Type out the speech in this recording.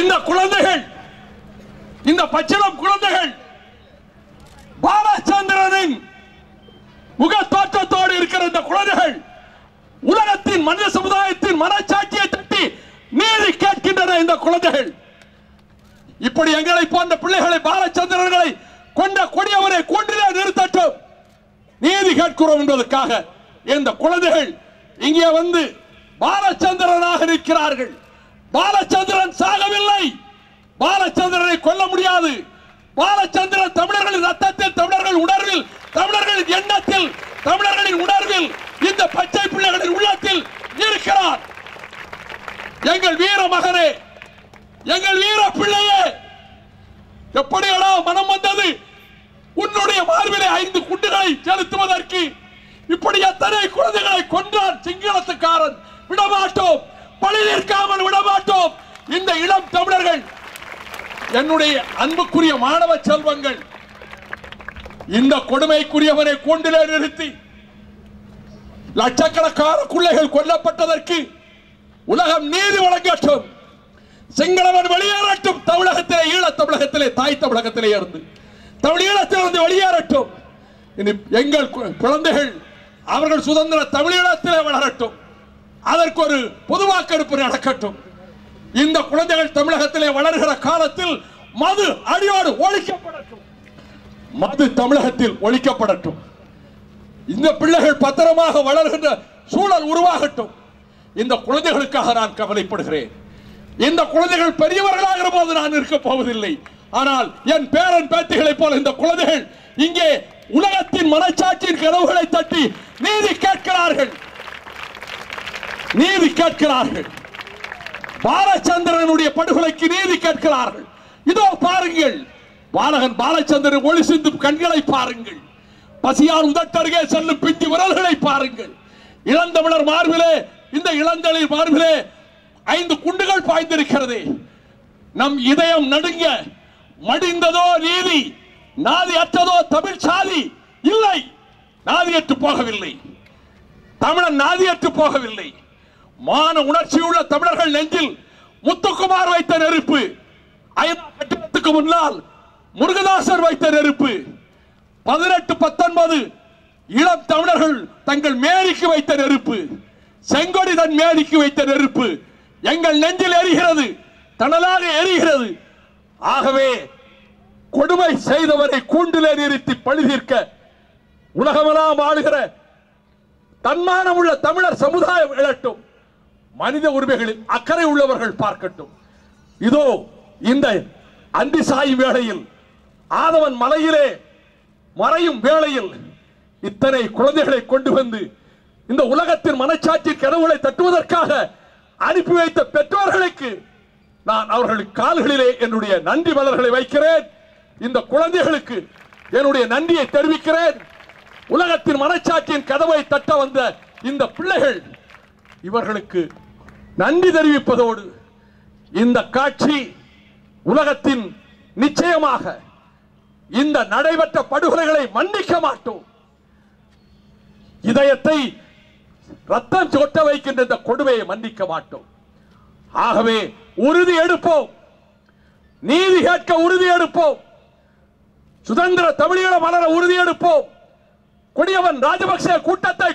இந்த குழந்தைகள் இந்த பச்சிளம் குழந்தைகள் பாலச்சந்திரனின் முக தோற்றத்தோடு இருக்கிற இந்த குழந்தைகள் உலகத்தின் மனித சமுதாயத்தின் மனச்சாட்சியை தட்டி நீதி கேட்கின்றன இந்த குழந்தைகள். இப்படி எங்களை போன்ற பிள்ளைகளை பாலச்சந்திரர்களை கொண்ட கொடியவரை கொண்டிலே நிறுத்தட்டும். நீதி கேட்கிறோம் என்பதற்காக இந்த குழந்தைகள் இங்கே வந்து பாலச்சந்திரனாக நிற்கிறார்கள். பாலச்சந்திரன் சாகவில்லை. பாலச்சந்திரனை கொல்ல முடியாது. பாலச்சந்திரன் தமிழர்களின் ரத்தத்தில் தமிழர்கள் உணர்வில் தமிழர்களின் எண்ணத்தில் தமிழர்களின் உணர்வில் இந்த பச்சை பிள்ளைகளின் உள்ளத்தில் இருக்கிறார். எங்கள் வீர மகனே எங்கள் வீர பிள்ளையே எப்படியடா மனம் வந்தது? உன்னுடைய மார்பிலே ஐந்து குண்டுகளை செலுத்துவதற்கு இப்படி எத்தனை குழந்தைகளை கொன்றான் சிங்களத்துக்காரன்? விடமாட்டோம். பழி நிற்காமல் இந்த இளம் தமிழர்கள் என்னுடைய அன்புக்குரிய மாணவ செல்வங்கள் இந்த கொடுமைக்குரியவனை கூண்டிலே நிறுத்தி லட்சக்கணக்கான குள்ளைகள் கொல்லப்பட்டதற்கு உலகம் நீதி வழங்கட்டும். சிங்களவன் வெளியேறட்டும். தமிழகத்திலே ஈழ தமிழகத்திலே தாய் தமிழகத்திலே இருந்து. தமிழீழத்திலிருந்து வெளியேறட்டும். இனி எங்கள் கு- குழந்தைகள் அவர்கள் சுதந்திர தமிழீழத்திலே வளரட்டும். அதற்கு ஒரு பொது வாக்கெடுப்பு நடக்கட்டும். இந்த குழந்தைகள் தமிழகத்திலே வளர்கிற காலத்தில் மது அடியோடு ஒழிக்கப்படட்டும். மது தமிழகத்தில் ஒழிக்கப்படட்டும். இந்த பிள்ளைகள் பத்திரமாக வளர்கின்ற சூழல் உருவாகட்டும். இந்த குழந்தைகளுக்காக நான் கவலைப்படுகிறேன். இந்த குழந்தைகள் பெரியவர்களாகிற போது நான் இருக்க போவதில்லை. ஆனால் என் பேரன் பேத்திகளைப் போல இந்த குழந்தைகள் இங்கே உலகத்தின் மனச்சாட்சியின் கதவுகளை தட்டி நீதி கேட்கிறார்கள். நீதி கேட்கிறார்கள். பாலச்சந்திரனுடைய படுகொலைக்கு நீதி கேட்கிறார்கள். இதோ பாருங்கள். பாலகன் பாலச்சந்திரன் ஒளி சிந்தும் கண்களை பாருங்கள். பசியால் உதட்டருகே செல்லும் பிஞ்சு விரல்களை பாருங்கள். இளந்தமிழர் மார்பிலே இந்த இளந்தளிர் மார்பிலே ஐந்து குண்டுகள் பாய்ந்திருக்கிறது. நம் இதயம் நடுங்க மடிந்ததோ நீதி நாதி அற்றதோ தமிழ் சாதி இல்லை. நாதியற்று போகவில்லை. தமிழன் நாதியற்று போகவில்லை. மான உணர்ச்சியுள்ள தமிழர்கள் நெஞ்சில் முத்துக்குமார் வைத்த நெருப்பு கட்டிடத்துக்கு முன்னால் முருகதாசர் வைத்த நெருப்பு. பதினெட்டு பத்தொன்பது இளம் தமிழர்கள் தங்கள் மேரிக்கு வைத்த நெருப்பு. செங்கொடி தன் மேரிக்கு வைத்த நெருப்பு. எங்கள் நெஞ்சில் எரிகிறது தணலாக எரிகிறது. ஆகவே கொடுமை செய்தவரை கூண்டிலே நிறுத்தி பழி தீர்க்க உலகமெல்லாம் ஆளுகிற தன்மானம் உள்ள தமிழர் சமுதாயம் எழட்டும். மனித உரிமைகளில் அக்கறை உள்ளவர்கள் பார்க்கட்டும். இதோ இந்த அந்தி சாயும் வேளையில் ஆதவன் மலையிலே மறையும் வேளையில் இத்தனை குழந்தைகளை கொண்டு வந்து இந்த உலகத்தின் மனச்சாட்சி கனவுகளை தட்டுவதற்காக அனுப்பி வைத்த பெற்றோர்களுக்கு நான் அவர்கள் கால்களிலே என்னுடைய நன்றி மலர்களை வைக்கிறேன். இந்த குழந்தைகளுக்கு என்னுடைய நன்றியை தெரிவிக்கிறேன். உலகத்தின் மனச்சாட்சியின் கதவை தட்ட வந்த இந்த பிள்ளைகள் இவர்களுக்கு நன்றி தெரிவிப்பதோடு இந்த காட்சி உலகத்தின் நிச்சயமாக இந்த நடைபெற்ற படுகொலைகளை மன்னிக்க மாட்டோம். இதயத்தை ரத்தம் சொட்ட வைக்கின்ற இந்த கொடுமையை மன்னிக்க மாட்டோம். ஆகவே உறுதி எடுப்போம். நீதி கேட்க உறுதி எடுப்போம். சுதந்திர தமிழீழ மலர உறுதி எடுப்போம். கொடியவன் ராஜபக்சே கூட்டத்தை